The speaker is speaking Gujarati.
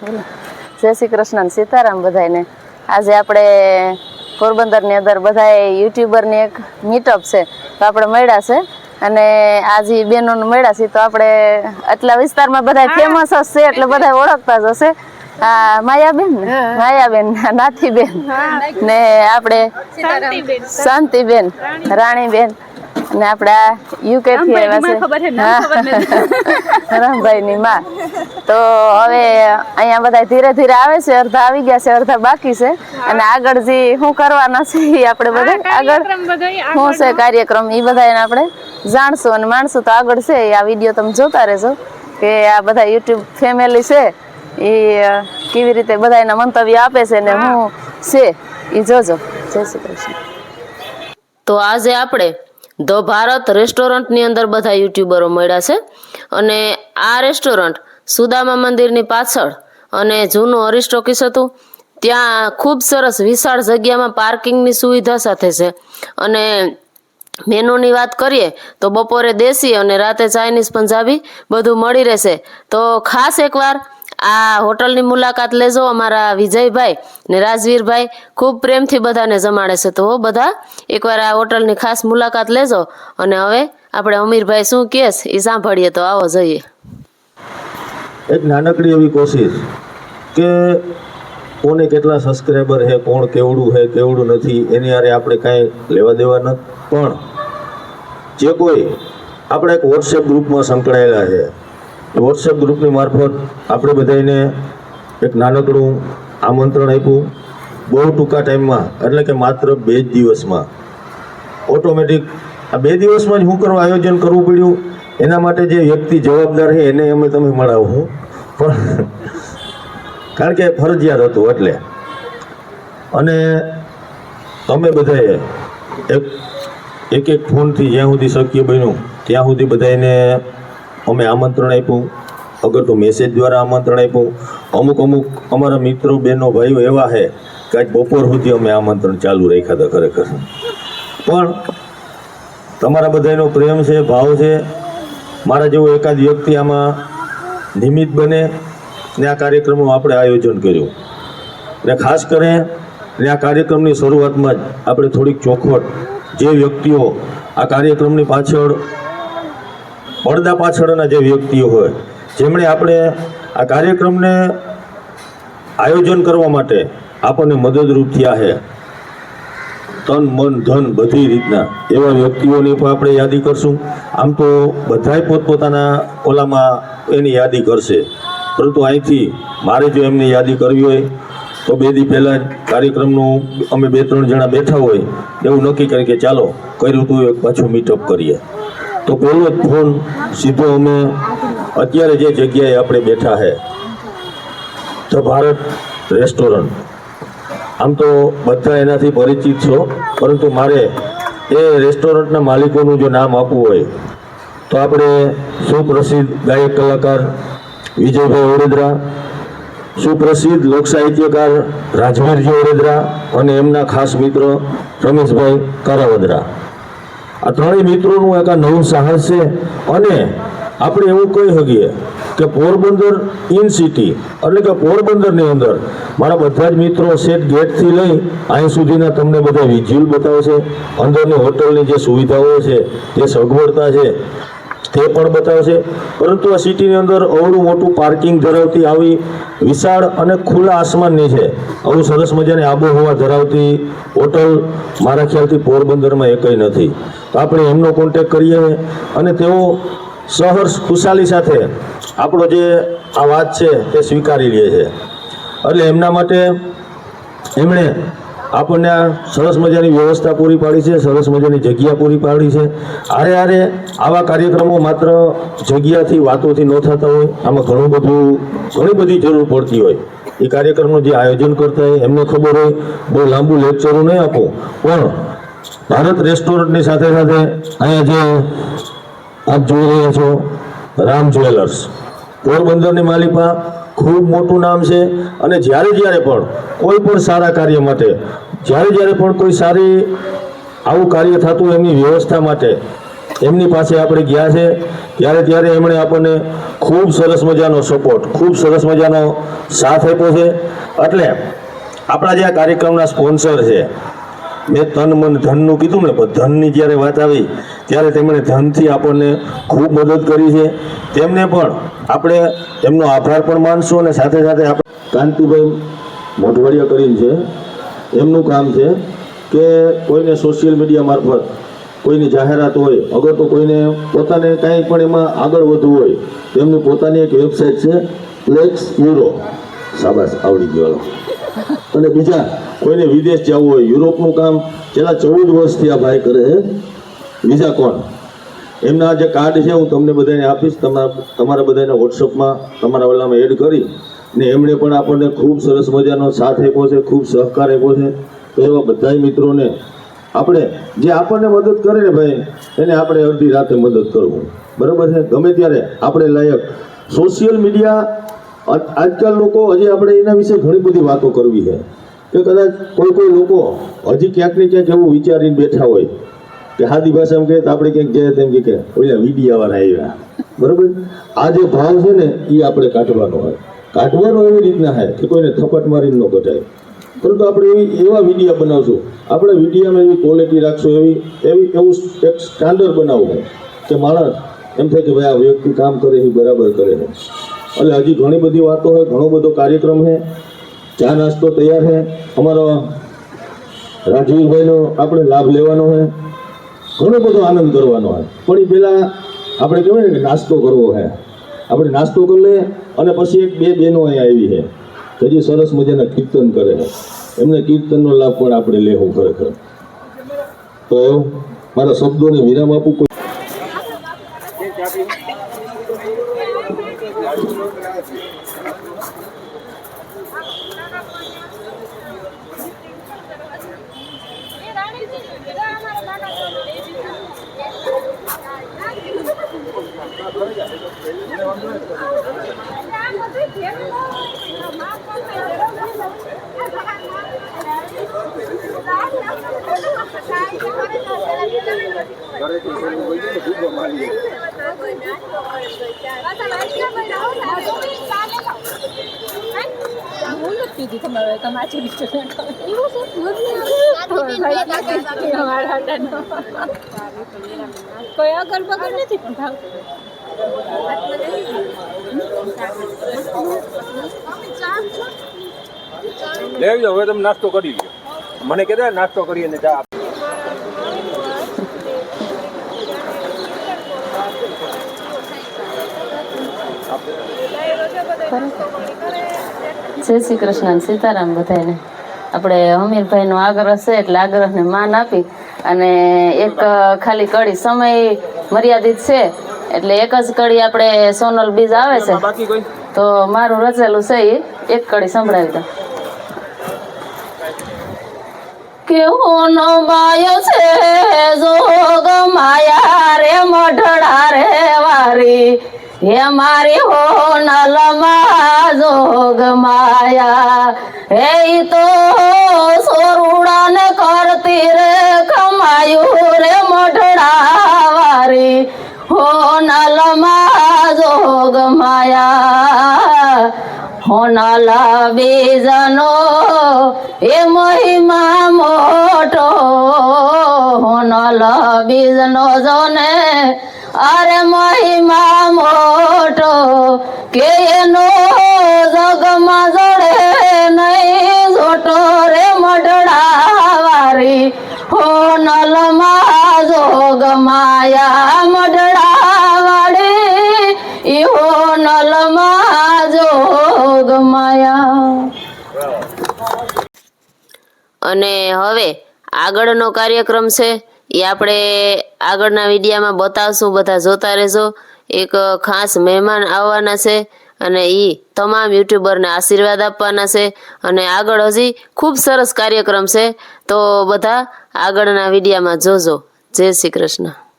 જય શ્રી કૃષ્ણ સીતારામ બધાયને. આજે આપણે પોરબંદરની અંદર બધાય યુટ્યુબરની એક મીટઅપ છે તો આપણે મળ્યા છે. અને આજે બહેનોને મળ્યા છે તો આપણે આટલા વિસ્તારમાં બધા ફેમસ જ છે એટલે બધા ઓળખતા જ હશે. આ માયાબેન માયાબેન નાથીબેન. ને આપણે શાંતિબેન રાણીબેન. ને આપણે આ યુકે થી આવ્યા છે. રામભાઈ ની માં. તો હવે અહીંયા બધા ધીરે ધીરે આવે છે. અડધા આવી ગયા છે અડધા બાકી છે. અને આગળ જે શું કરવાના છે એ આપણે બધા? આગળ શું છે કાર્યક્રમ? એ બધા આપણે જાણશું અને માણશું તો આગળ છે. આ વીડિયો તમે જોતા રહેજો કે આ બધા યુટ્યુબ ફેમિલી છે. એ કેવી રીતે બધા એના મંતવ્ય આપે છે ને શું છે. એ જોજો. જય શ્રી કૃષ્ણ. તો આજે આપણે ધ ભારત રેસ્ટોરન્ટની અંદર બધા યુટ્યુબરો મળ્યા છે. અને આ રેસ્ટોરન્ટ સુદામા મંદિરની પાછળ અને જૂનું અરિસ્ટોકીસ હતું. ત્યાં ખૂબ સરસ વિશાળ જગ્યામાં પાર્કિંગની સુવિધા સાથે છે. અને મેનુની વાત કરીએ તો બપોરે દેશી અને રાતે ચાઇનીઝ પંજાબી બધું મળી રહેશે. તો ખાસ એકવાર આ હોટલની મુલાકાત લેજો અમારા વિજયભાઈ ને રાજવીરભાઈ. ખૂબ પ્રેમથી બધાને જમાડે છે તો બધા. એકવાર આ હોટલની ખાસ મુલાકાત લેજો અને હવે આપણે અમીરભાઈ શું કહેશ એ સાંભળીએ તો આવો જઈએ. એક નાનકડી એવી કોશિશ કે કોને કેટલા સબસ્ક્રાઈબર છે કોણ કેવડું છે કેવડું નથી, એની આરે આપણે કાંઈ લેવા દેવા નથી. પણ જે કોઈ, આપણે એક વોટ્સએપ ગ્રુપમાં સંકળાયેલા છે. વોટ્સએપ ગ્રુપની મારફત આપણે બધાને એક નાનકડું આમંત્રણ આપ્યું. બહુ ટૂંકા ટાઈમમાં, એટલે કે માત્ર બે જ દિવસમાં. ઓટોમેટિક આ બે દિવસમાં જ હું કરવા આયોજન કરવું પડ્યું. એના માટે જે વ્યક્તિ જવાબદાર છે, એને અમે તમે મળાવો. પણ કારણ કે ફરજિયાત હતું એટલે. અને તમે બધાએ એક એક એક ફોનથી જ્યાં સુધી શક્ય બન્યું, ત્યાં સુધી બધાને અમે આમંત્રણ આપ્યું. અગર તો મેસેજ દ્વારા આમંત્રણ આપ્યું. અમુક અમુક અમારા મિત્રો, બહેનો, ભાઈઓ એવા છે કે આજ બપોર સુધી અમે આમંત્રણ ચાલુ રાખ્યા હતા ખરેખર. પણ તમારા બધાનો પ્રેમ છે, ભાવ છે. મારા જેવો એકાદ વ્યક્તિ આમાં નિમિત્ત બને ને આ કાર્યક્રમનું આપણે આયોજન કર્યું. ને ખાસ કરીને ને આ કાર્યક્રમની શરૂઆતમાં જ આપણે થોડીક ચોખવટ જે વ્યક્તિઓ આ કાર્યક્રમની પાછળ પડદા પાછળના જે વ્યક્તિઓ હોય, જેમણે આપણે આ કાર્યક્રમને આયોજન કરવા માટે આપણને મદદરૂપ થયા છે. તન, મન, ધન બધી રીતના એવા વ્યક્તિઓની પણ આપણે યાદી કરશું. આમ તો બધાય પોતપોતાના ઓલામાં એની યાદી કરશે. પરંતુ અહીંથી મારે જો એમની યાદી કરવી હોય, તો બે દી પહેલાં જ કાર્યક્રમનું અમે બે ત્રણ જણા બેઠા હોય, એવું નક્કી કરી કે ચાલો, કર્યું તું એક પાછું મીટઅપ કરીએ. તો કોઈનો જ ફોન સીધો અમે અત્યારે જે જગ્યાએ આપણે બેઠા છે ધ ભારત રેસ્ટોરન્ટ. આમ તો બધા એનાથી પરિચિત છો, પરંતુ મારે એ રેસ્ટોરન્ટના માલિકોનું જો નામ આપવું હોય, તો આપણે સુપ્રસિદ્ધ ગાયક કલાકાર વિજયભાઈ ઓડેદરા, સુપ્રસિદ્ધ લોક સાહિત્યકાર રાજવીરજી ઓડેદરા અને એમના ખાસ મિત્ર રમેશભાઈ કારાવદરા. આ ત્રણેય મિત્રોનું એક આ નવું સાહસ છે અને આપણે એવું કહી શકીએ કે પોરબંદર ઇન સિટી એટલે કે પોરબંદરની અંદર મારા બધા જ મિત્રો સેટ ગેટથી લઈ અહીં સુધીના તમને બધા વિઝ્યુઅલ બતાવશે અંદરની હોટલની જે સુવિધાઓ છે, જે સગવડતા છે તે પણ બતાવશે. પરંતુ આ સિટીની અંદર અવળું મોટું પાર્કિંગ ધરાવતી આવી વિશાળ અને ખુલ્લા આસમાનની છે. આવું સરસ મજાની આબોહવા ધરાવતી હોટલ મારા ખ્યાલથી પોરબંદરમાં એકઈ નથી. તો આપણે એમનો કોન્ટેક કરીએ અને તેઓ સહર્ષ ખુશાલી સાથે આપણો જે આ વાત છે તે સ્વીકારી લે છે. એટલે એમના માટે એમણે આપણને આ સરસ મજાની વ્યવસ્થા પૂરી પાડી છે, સરસ મજાની જગ્યા પૂરી પાડી છે. આરે આરે આવા કાર્યક્રમો માત્ર જગ્યાથી, વાતોથી ન થતા હોય, આમાં ઘણું બધું, ઘણી બધી જરૂર પડતી હોય. એ કાર્યક્રમનું જે આયોજન કરતા હોય, એમને ખબર હોય, બહુ લાંબુ લેક્ચરો નહીં આપો. પણ ભારત રેસ્ટોરન્ટની સાથે સાથે અહીંયા જે આપ જોઈ રહ્યા છો, રામ જ્વેલર્સ. પોરબંદરની માલિકા ખૂબ મોટું નામ છે અને જ્યારે જ્યારે પણ કોઈ પણ સારા કાર્ય માટે, જ્યારે જ્યારે પણ કોઈ સારી આવું કાર્ય થતું એમની વ્યવસ્થા માટે એમની પાસે આપણે ગયા છે, ત્યારે ત્યારે એમણે આપણને ખૂબ સરસ મજાનો સપોર્ટ ખૂબ સરસ મજાનો સાથ આપ્યો છે. એટલે આપણા જે આ કાર્યક્રમના સ્પોન્સર છે મેં તન, મન, ધનનું કીધું ને, પણ ધનની જ્યારે વાત આવી, ત્યારે તેમણે ધનથી આપણને ખૂબ મદદ કરી છે. તેમને પણ આપણે એમનો આભાર પણ માનશું અને સાથે સાથે આપણે કાંતિભાઈ મોઢવાડિયા કરીને છે. એમનું કામ છે કે કોઈને સોશિયલ મીડિયા મારફત કોઈની જાહેરાત હોય, અગર તો કોઈને પોતાને કાંઈ પણ એમાં આગળ વધવું હોય તેમની પોતાની એક વેબસાઇટ છે ફ્લેક્સ યુરો શાબાશ, આવડી ગયો. અને બીજા કોઈને વિદેશ જવું હોય, યુરોપનું કામ, છેલ્લા ચૌદ વર્ષથી આ ભાઈ કરે છે. બીજા કોણ? એમના જે કાર્ડ છે, હું તમને બધાને આપીશ. તમારા તમારા બધાને વોટ્સઅપમાં તમારા ઓલામાં એડ કરી ને એમણે પણ આપણને ખૂબ સરસ મજાનો સાથ આપ્યો છે, ખૂબ સહકાર આપ્યો છે. તો એવા બધા મિત્રોને આપણે જે આપણને મદદ કરે ને ભાઈ, એને આપણે અડધી રાતે મદદ કરવું. બરાબર છે? ગમે ત્યારે આપણે લાયક સોશિયલ મીડિયા આજકાલ લોકો હજી આપણે એના વિશે ઘણી બધી વાતો કરવી છે. કે કદાચ કોઈ કોઈ લોકો હજી ક્યાંક ને ક્યાંક એવું વિચારીને બેઠા હોય કે સાદી ભાષામાં કહે તો આપણે ક્યાંક જાય તેમ કે ઓલા વીડિયાવાળા આવ્યા. બરોબર? આ જે ભાવ છે ને એ આપણે કાઢવાનો હોય. કાઢવાનો એવી રીતના હોય કે કોઈને થપટ મારીને ન કઢાય. પરંતુ આપણે એવી એવા વિડીયા બનાવશું. આપણે વિડીયામાં એવી ક્વોલિટી રાખશું, એવી એવી એવું એક સ્ટાન્ડર્ડ બનાવવું કે માણસ એમ થાય કે ભાઈ આ વ્યક્તિ કામ કરે, એ બરાબર કરે છે. એટલે હજી ઘણી બધી વાતો હોય, ઘણો બધો કાર્યક્રમ છે. ચા નાસ્તો તૈયાર છે. અમારો રાજીવભાઈનો આપણે લાભ લેવાનો છે. ઘણો બધો આનંદ કરવાનો હોય પણ એ પહેલાં આપણે કહેવાય ને કે નાસ્તો કરવો છે. આપણે નાસ્તો કરી લઈએ અને પછી એક બે બહેનો અહીંયા આવી છે. કે જે સરસ મજાના કીર્તન કરે છે. એમને કીર્તનનો લાભ પણ આપણે લેવો ખરેખર. તો એવું મારા શબ્દોને વિરામ આપું કોઈ હું નથી પીધી તમારે તમારી કોઈ અગર બગર નથી પણ ભાવતું લેજો હવે તમે નાસ્તો કરી લ્યો. મને કહેતા નાસ્તો કરી અને ચા જય શ્રી કૃષ્ણ અને સીતારામ બધાને આપણે હમીરભાઈનો આગ્રહ છે એટલે આગ્રહને માન આપી અને એક ખાલી કડી સમય મર્યાદિત છે એટલે એક જ કડી આપણે સોનલ બીજ આવે છે. તો મારું રચેલું છે એ એક કડી સંભળાવી દો. કેવો નો માયો છે જોગ માયા રે મઢડા રે વારી. હે મારી હો નલમાં જોગ માયા હે તો સોરુડા ને કરતી રે કમાયું રે મોઢડા વારી હો નલમાં જોગ માયા હોનાલા બીજનો એ મહિમા મોટો. હોનાલા બીજનો જોને અરે મહિમા મોટો, કે એનો જગમાં જોડે નહીં જોટો રે મઢડા વારી હોનલમાં જોગ માયા અને હવે આગળનો કાર્યક્રમ છે, એ આપણે આગળના વિડીયામાં બતાવશું, બધા જોતા રહેજો. એક ખાસ મહેમાન આવવાના છે અને એ તમામ યુટ્યુબરને આશીર્વાદ આપવાના છે અને આગળ હજી ખૂબ સરસ કાર્યક્રમ છે. તો બધા આગળના વિડીયામાં જોજો. જય શ્રી કૃષ્ણ.